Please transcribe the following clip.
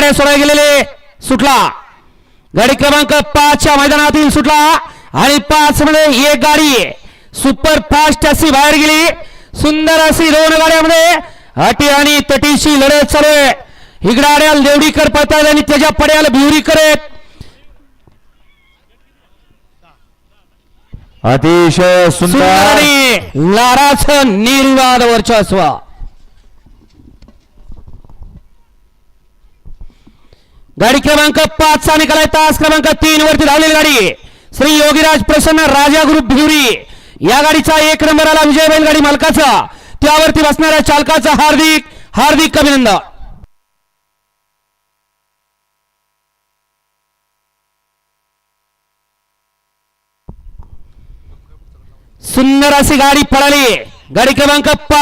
सोडा गेलेले. सुटला. गाडी क्रमांक पाच च्या मैदानातील सुटला. आणि पाच मध्ये एक गाडी. सुपर फास्ट अशी बाहेर गेली. सुंदर अशी दोन गाड्यामध्ये अटी आणि तटीशी लढत चालू आहे. इकडे आड्याल देवडीकर पळतात आणि त्याच्या पड्याला भिवरीकर आहेत. अतिशय सुंदर. सुंदर आणि लाराच निर्वाद वर्चस्व. गाडी क्रमांक पाच चा निकाल तास क्रमांक तीन वरती धावलेली गाडी. श्री योगीराज प्रसन्न राजा ग्रुप भिवरी. या गाडीचा एक नंबर आला विजय बैलगाडी मालकाचा. त्यावरती बसणाऱ्या चालकाचा हार्दिक हार्दिक अभिनंदन. सुंदर अशी गाडी पळाली. गाडी क्रमांक पाच